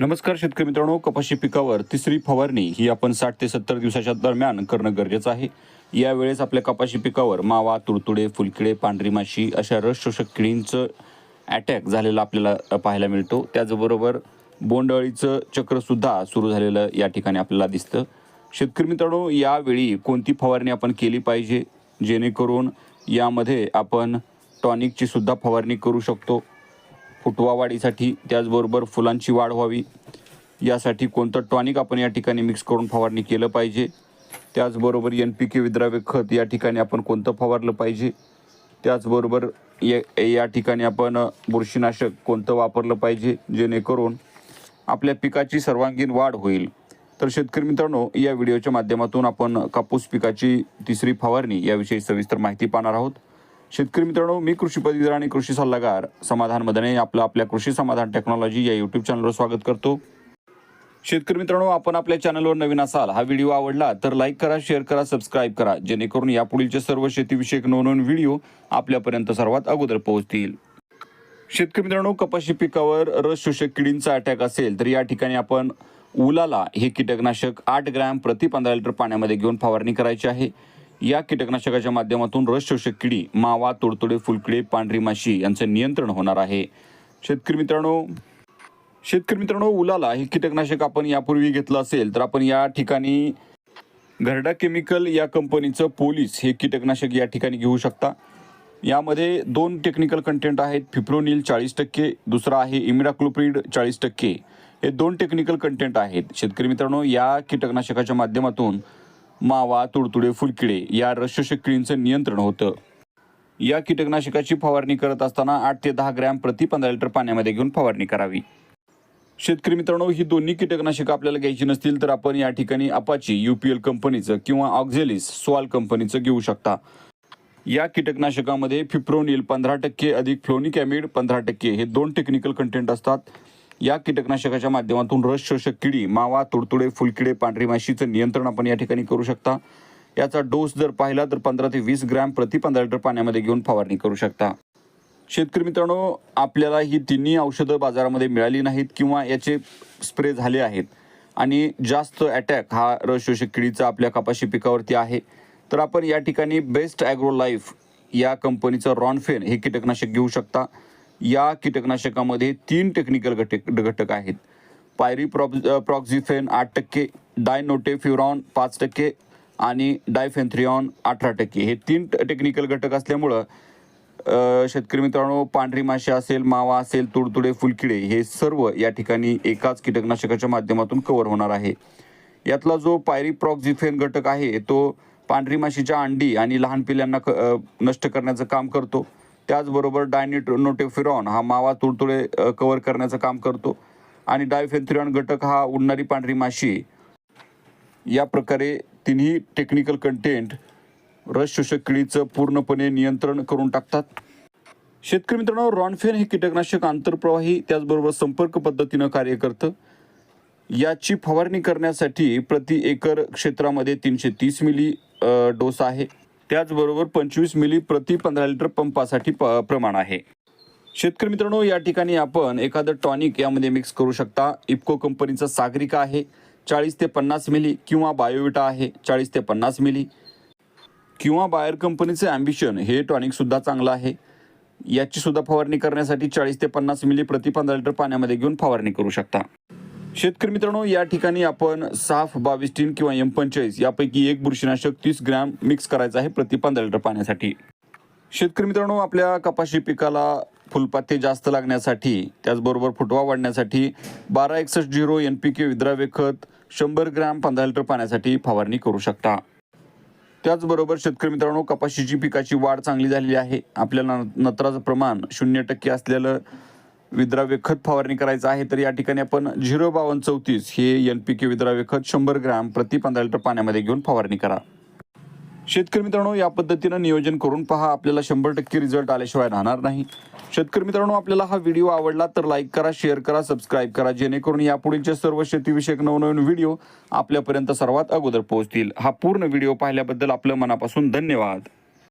नमस्कार शेतकरी मित्रांनो कपाशी पिकावर तिसरी फवारणी ही आपण साठ ते सत्तर दिवसाच्या दरम्यान करणं गरजेचं आहे. यावेळेस आपल्या कपाशी पिकावर मावा तुडतुडे फुलकिडे पांढरी माशी अशा रसशोषक किडींचं अटॅक झालेलं आपल्याला पाहायला मिळतो. त्याचबरोबर बोंडअळीचं चक्रसुद्धा सुरू झालेलं या ठिकाणी आपल्याला दिसतं. शेतकरी मित्रांनो यावेळी कोणती फवारणी आपण केली पाहिजे? जेणेकरून यामध्ये आपण टॉनिकची सुद्धा फवारणी करू शकतो. फुटवा वाढीसाठी त्याचबरोबर फुलांची वाढ व्हावी. यासाठी कोणतं टॉनिक आपण या ठिकाणी मिक्स करून फवारणी केलं पाहिजे? त्याचबरोबर एन पी के विद्राव्य खत या ठिकाणी आपण कोणतं फवारलं पाहिजे? त्याचबरोबर या या ठिकाणी आपण बुरशीनाशक कोणतं वापरलं पाहिजे? जेणेकरून आपल्या पिकाची सर्वांगीण वाढ होईल. तर शेतकरी मित्रांनो या व्हिडिओच्या माध्यमातून आपण कापूस पिकाची तिसरी फवारणी याविषयी सविस्तर माहिती पाहणार आहोत. शेतकरी मित्रांनो मी कृषी पदवीधर आणि कृषी सल्लागार समाधान मदने आपलं आपल्या कृषी समाधान टेक्नॉलॉजी या यूट्यूब चॅनलवर स्वागत करतो. शेतकरी मित्रांनो आपण आपल्या चॅनलवर नवीन असाल हा व्हिडिओ आवडला तर लाईक करा शेअर करा सबस्क्राईब करा जेणेकरून यापुढीलचे सर्व शेतीविषयक नवनवीन व्हिडिओ आपल्यापर्यंत सर्वात अगोदर पोहोचतील. शेतकरी मित्रांनो कपाशी पिकावर रस शोषक किडींचा अटॅक असेल तर या ठिकाणी आपण उलाला हे कीटकनाशक आठ ग्रॅम प्रति पंधरा लिटर पाण्यामध्ये घेऊन फवारणी करायची आहे. या कीटकनाशकाच्या माध्यमातून रस शोषक किडी मावा तोडतोडे फुलकिडे पांढरी माशी यांचं नियंत्रण होणार आहे. शेतकरी मित्रांनो शेतकरी मित्रांनो उलाला हे कीटकनाशक आपण यापूर्वी घेतलं असेल तर आपण या ठिकाणी घरडा केमिकल या कंपनीचं पोलीस हे कीटकनाशक या ठिकाणी घेऊ शकता. यामध्ये दोन टेक्निकल कंटेंट आहेत फिप्रोनिल चाळीस टक्के दुसरा आहे इमिडाक्लोप्रिड चाळीस टक्के. हे दोन टेक्निकल कंटेंट आहेत. शेतकरी मित्रांनो या कीटकनाशकाच्या माध्यमातून मावा तुडतुडे फुलकिडे या रसशोषक किडींचं नियंत्रण होतं. या कीटकनाशकाची फवारणी करत असताना आठ ते दहा ग्रॅम प्रति पंधरा लिटर पाण्यामध्ये घेऊन फवारणी करावी. शेतकरी मित्रांनो ही दोन्ही कीटकनाशकं आपल्याला घ्यायची नसतील तर आपण या ठिकाणी अपाची युपीएल कंपनीचं किंवा ऑक्झेलिस स्वाल कंपनीचं घेऊ शकता. या कीटकनाशकामध्ये फिप्रोनिल पंधरा टक्के अधिक फ्लोनिक ॲमिड पंधरा टक्के हे दोन टेक्निकल कंटेंट असतात. या कीटकनाशकाच्या माध्यमातून रस शोषक किडी मावा तुडतुडे फुलकिडे पांढरी माशीचं नियंत्रण आपण या ठिकाणी करू शकता. याचा डोस जर पाहिला तर पंधरा ते वीस ग्रॅम प्रति पंधरा लिटर पाण्यामध्ये घेऊन फवारणी करू शकता. शेतकरी मित्रांनो आपल्याला ही तिन्ही औषधं बाजारामध्ये मिळाली नाहीत किंवा याचे स्प्रे झाले आहेत. आणि जास्त अटॅक हा रस शोषक किडीचा आपल्या कपाशी पिकावरती आहे. तर आपण या ठिकाणी बेस्ट ॲग्रो लाईफ या कंपनीचं रॉनफेन हे कीटकनाशक घेऊ शकता. या कीटकनाशकामध्ये तीन टेक्निकल घटक घटक आहेत. पायरी प्रॉप प्रॉक्झिफेन आठ टक्के डायनोटेफ्युरॉन पाच टक्के आणि डायफेन्थ्रिऑन अठरा टक्के. हे तीन टेक्निकल घटक असल्यामुळं शेतकरी मित्रांनो पांढरी माशी असेल मावा असेल तुडतुडे फुलकिडे हे सर्व या ठिकाणी एकाच कीटकनाशकाच्या माध्यमातून कव्हर होणार आहे. यातला जो पायरीप्रॉक्झिफेन घटक आहे तो पांढरी माशीच्या अंडी आणि लहान पिल्यांना क- नष्ट करण्याचं काम करतो. त्याचबरोबर डायनिट नोटेफिरॉन हा मावा तुडतुडे कवर करण्याचं काम करतो. आणि डायफेन्थ्रिऑन घटक हा उडणारी पांढरी माशी. या प्रकारे तिन्ही टेक्निकल कंटेंट रस शोषक किडीचं पूर्णपणे नियंत्रण करून टाकतात. शेतकरी मित्रांनो रॉनफेन हे कीटकनाशक आंतरप्रवाही त्याचबरोबर संपर्क पद्धतीनं कार्य करतं. याची फवारणी करण्यासाठी प्रति एकर क्षेत्रामध्ये तीनशे तीस मिली डोस आहे. त्याचबरोबर पंचवीस मिली प्रति पंधरा लिटर पंपासाठी प प्रमाण आहे. शेतकरी मित्रांनो या ठिकाणी आपण एखादं टॉनिक यामध्ये मिक्स करू शकता. इप्को कंपनीचा सागरिका आहे. चाळीस ते पन्नास मिली किंवा बायोविटा आहे. चाळीस ते पन्नास मिली किंवा बायर कंपनीचे ॲम्बिशन हे टॉनिकसुद्धा चांगलं आहे. याचीसुद्धा फवारणी करण्यासाठी चाळीस ते पन्नास मिली प्रति पंधरा लिटर पाण्यामध्ये घेऊन फवारणी करू शकता. शेतकरी मित्रांनो या ठिकाणी आपण साफ बावीस टीन किंवा एम पंचेचाळीस यापैकी एक बुरशीनाशक तीस ग्रॅम मिक्स करायचं आहे प्रति पंधरा लिटर पाण्यासाठी. शेतकरी मित्रांनो आपल्या कपाशी पिकाला फुलपाते जास्त लागण्यासाठी त्याचबरोबर फुटवा वाढण्यासाठी बारा एकसष्ट झिरो एन पी के विद्राव्य खत शंभर ग्रॅम पंधरा लिटर पाण्यासाठी फवारणी करू शकता. त्याचबरोबर शेतकरी मित्रांनो कपाशीची पिकाची वाढ चांगली झालेली आहे. आपल्याला नत्राचं प्रमाण शून्य टक्के असलेलं विद्राव्य खत फवारणी करायचं आहे तर या ठिकाणी आपण झिरो बावन्न चौतीस हे एन पी के विद्राव्य खत शंभर ग्रॅम प्रति पंधरा लिटर पाण्यामध्ये घेऊन फवारणी करा. शेतकरी मित्रांनो या पद्धतीनं नियोजन करून पहा. आपल्याला शंभर टक्के रिझल्ट आल्याशिवाय राहणार नाही. शेतकरी मित्रांनो आपल्याला हा व्हिडिओ आवडला तर लाईक करा शेअर करा सबस्क्राईब करा जेणेकरून यापुढीलचे सर्व शेतीविषयक नवनवीन व्हिडिओ आपल्यापर्यंत सर्वात अगोदर पोहोचतील. हा पूर्ण व्हिडिओ पाहिल्याबद्दल आपलं मनापासून धन्यवाद.